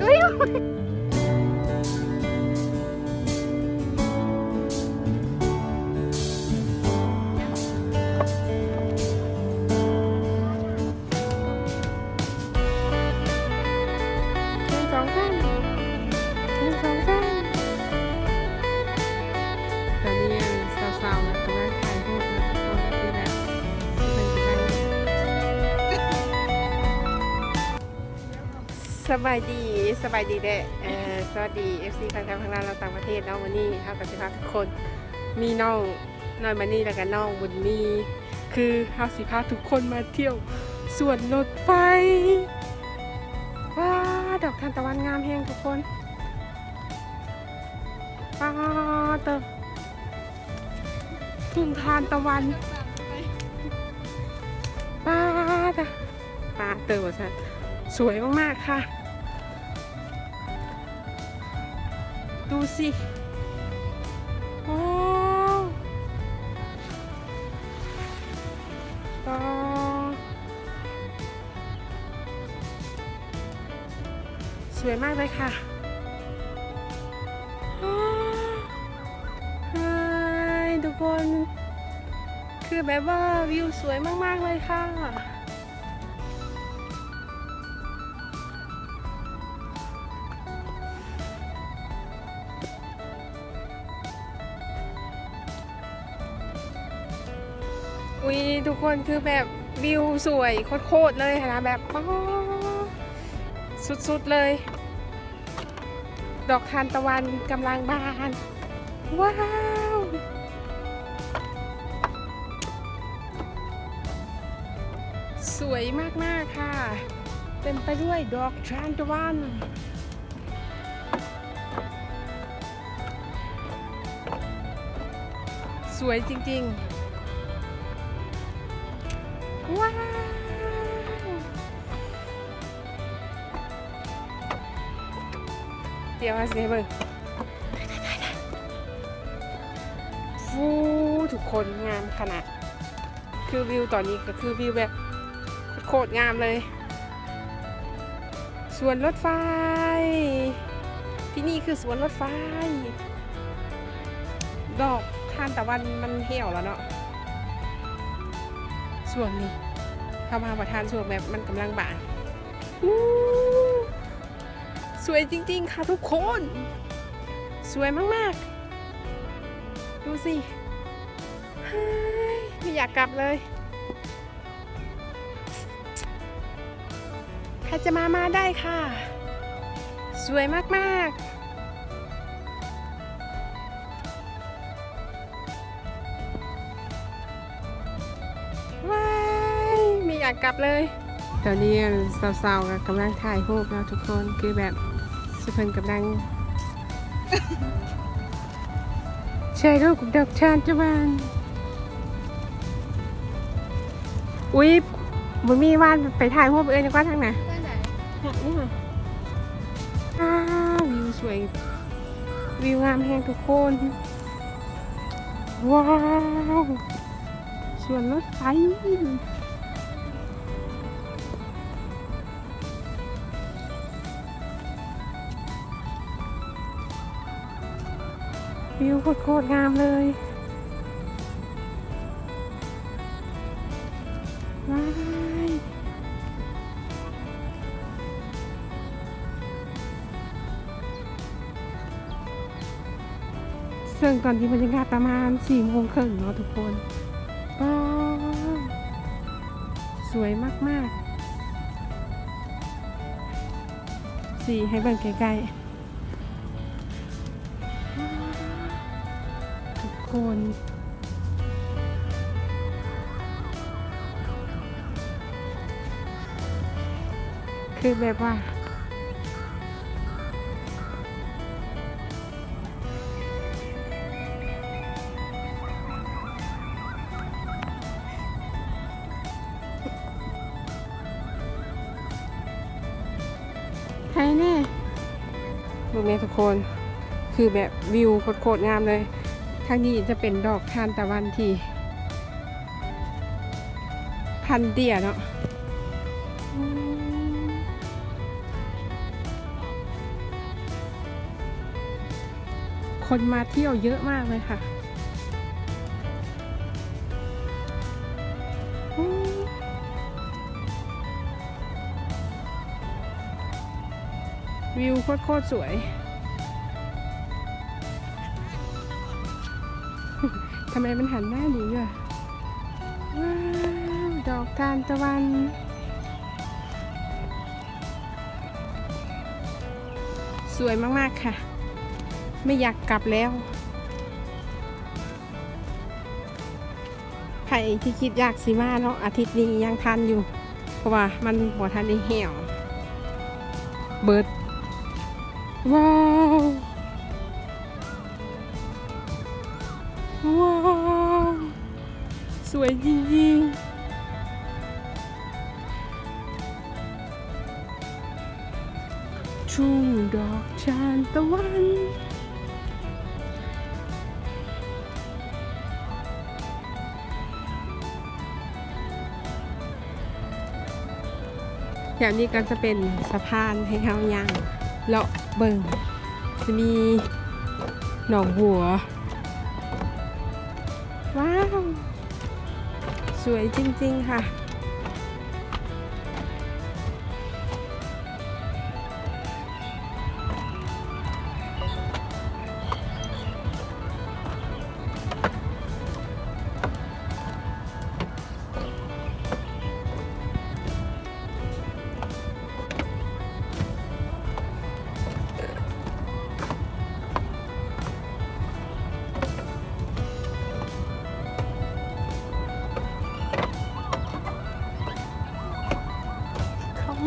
จ สบายดีสบายดีเด้เออสวัสดี FC แฟนคลับทางด้านเราต่างประเทศเนาะวันนี้เฮากับสิพาทุกคนมีน้องน้อยมานี่แล้วก็น้องบุญมีคือเฮาสิพาทุกคนมาเที่ยวสวนรถไฟว้าดอกทานตะวันงามแห้งทุกคนป้าเตอทุ่งทานตะวันป้าเตะป้าเตอว่าซั่นสวยมากๆค่ะ สิโอ้ก็สวยมากเลยค่ะทุกคน คือแบบว่าวิวสวยมาก ๆ เลยค่ะ อุ้ยทุกคนคือแบบวิวสวยโคตรเลยนะแบบสุดๆเลย ดอกทานตะวันกำลังบาน ว้าวสวยมากๆค่ะ เต็มไปด้วยดอกทานตะวันสวยจริง ๆ ดี๋ยวมาสิให้เบิ่งฟูทุกคนงามขนาด คือวิวตอนนี้ก็คือวิวแบบโคตรงามเลยสวนรถไฟ ที่นี่คือสวนรถไฟ ดอกทานตะวันมันเหี่ยวแล้วเนาะส่วนนี้เข้ามาประทานส่วนแบบมันกำลังบานอู้ สวยจริง ๆ ค่ะทุกคน สวยมาก ๆ ดูสิไม่อยากกลับเลย ใครจะมามาได้ค่ะ สวยมากๆว้ายไม่อยากกลับเลย ตอนนี้สาวๆกำลังถ่ายรูปแล้วทุกคนคือแบบ สุพรรณกำลังแชร์รูปกับดอกชานจวันอุ๊ยบุญมีว่านไปถ่ายรูปเอ้ยนึกว่าทางไหนไปไหนนี่ค่ะอ้าววิวสวย วิวงามแห้งทุกคน ว้าวสวนรถไฟ วิวโคตรงามเลยว้ายซึ่งตอนที่บรรยากาศประมาณสี่โมงครึ่งเนาะทุกคนว้าวสวยมาก ๆ สีให้เบิ่งใกล้ ๆ คน คือแบบว่า ใครแน่ดูแม่ทุกคน คือแบบวิวโคตรงามเลย ทางนี้จะเป็นดอกทานตะวันที่ พันเดียเนาะคนมาเที่ยวเยอะมากเลยค่ะวิวโคตรสวย ทำไมมันหันหน้าหนีอะว้าวดอกทานตะวันสวยมาก ๆ ค่ะ ไม่อยากกลับแล้ว ใครที่คิดอยากสิมาเนาะอาทิตย์นี้ยังทันอยู่ เพราะว่ามันบ่ทันได้เหี่ยว เบิด ว้าวว้าว วยจริงๆชุ่มดอกชานตะวันอย่างนี้ก็จะเป็นสะพานให้เขาย่างเลาะเบิ่งจะมีหนองบัว ว้าว สวยจริง ๆ ค่ะ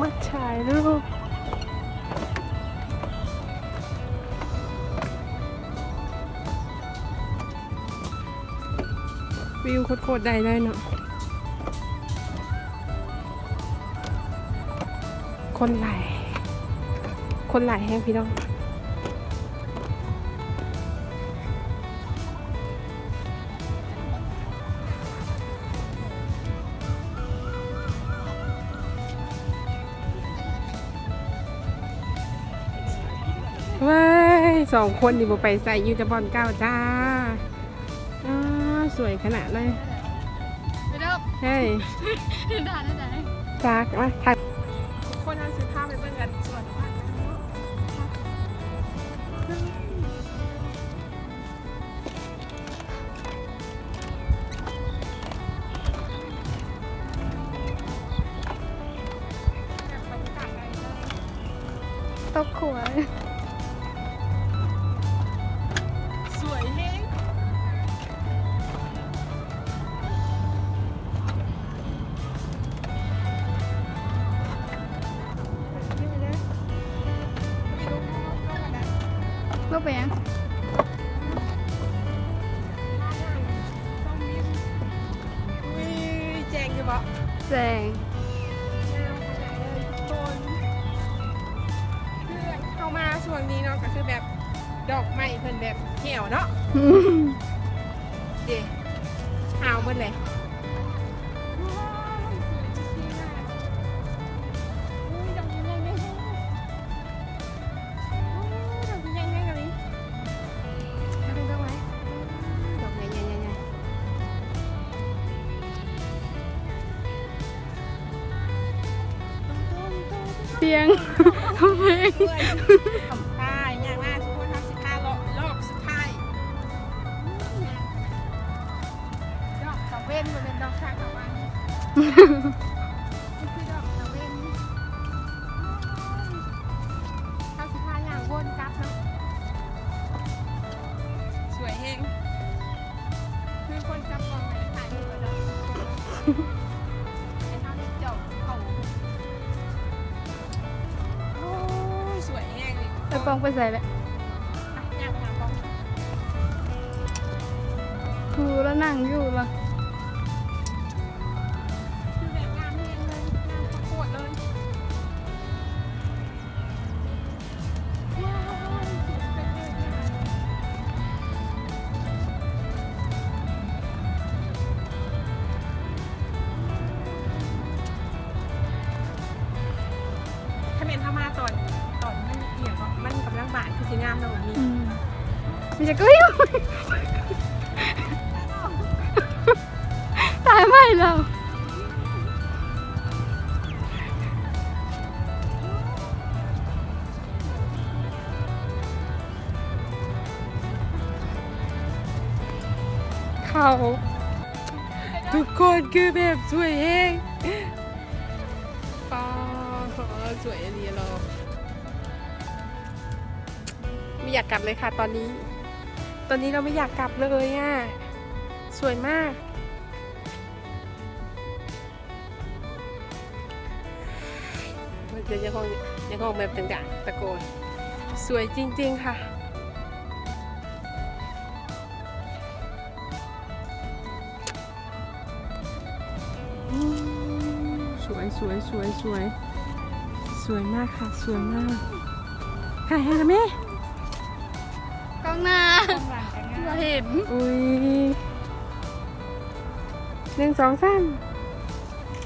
มาถ่ายรูปวิวโคตรๆได้เลยเนาะคนไหลายคนไหลายแห้งพี่น้อง สองคนนี่บ่ไปใส่อยูจะบอลเก้าจ้าอ้าสวยขนาดเลยไปเด้อเฮ้ยด่าได้ไหนจากมาถ่ายคนทำซื้อผ้าไปเบิ่งกันสวยมาก กไปยังอุ้ยแจงอยู่บ่แสงงามขนาดเลยทุกคนคือเข้ามาช่วงนี้เนาะก็คือแบบดอกไม้เพิ่นแบบเหี่ยวเนาะเดี๋หาวหมดเลย เตียงเพลงด้วยใช่อย่างมาทุกคนทำสิบห้ารอบรอบสุดท้ายดอกตะเวนมันเป็นดอกทาตะวันคือดอกตะเวนทำสิบห้าอย่างวนกลับเนาะสวยเฮงคือคนจับกองไหนถ่ายรูปแล้วเนาะไอ้ ห้งเลยตะกองไปใส่แล้วอะอยากหากองครูแล้วนั่งอยู่ละ ตายไม่แล้วเขาทุกคนคือแบบสวยแฮงป้าสวยอันนี้เราไม่อยากกลับเลยค่ะตอนนี้ ตอนนี้เราไม่อยากกลับเลยอะ สวยมาก มันจะยังคงยังคงแบบต่างๆตะโกน สวยจริง ๆ ค่ะอืมสวยสวยสวยสวยสวยมากค่ะ สวยมากถ่ายให้ละแม่กล้องหน้าเราเห็น อุ้ยหนึ่งสองสาม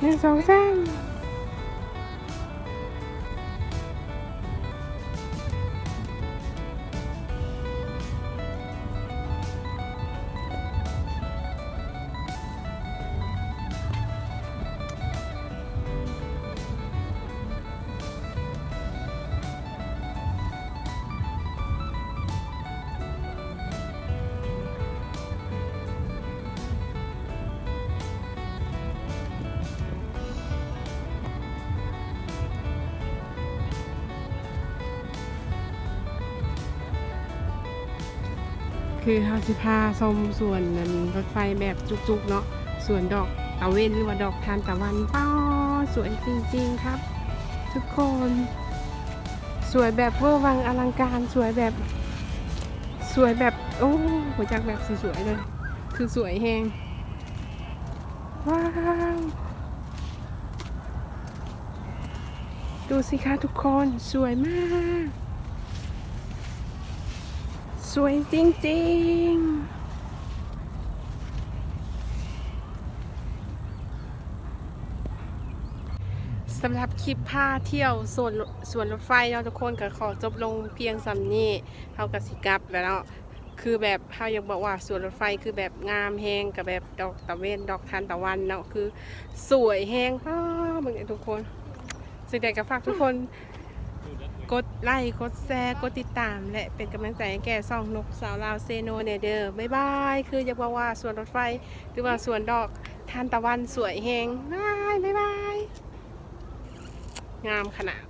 หนึ่งสองสาม คือเฮาสิพาชมสวนนั้นรถไฟแบบจุกๆเนาะสวนดอกตะเวนหรือว่าดอกทานตะวันป้าสวยจริงๆครับ ทุกคน สวยแบบเวอร์วังอลังการสวยแบบ สวยแบบ โอ้หัวจักแบบสวยๆเลย คือสวยแฮงว้าวดูสิคะทุกคนสวยมาก สวยจริงๆสำหรับคลิปพาเที่ยวสวนสวนรถไฟเนาะทุกคนก็ขอจบลงเพียงสำนี้เท่ากับสิกับแล้วเนาะคือแบบเฮายังบอกว่าสวนรถไฟคือแบบงามแฮงกับแบบดอกตะเวนดอกทานตะวันเนาะคือสวยแฮงป้าเบิ่งให้ทุกคนสิ่งใดก็ฝากทุกคน กดไลค์กดแชร์กดติดตาม และเป็นกำลังใจให้แก่ซ่องนกสาวลาวเซโนเนเดอร์บ๊ายบาย คืออยากบอกว่าสวนรถไฟ หรือว่าสวนดอกทานตะวันสวยแหงบ๊ายบายบ๊ายบาย งามขนาด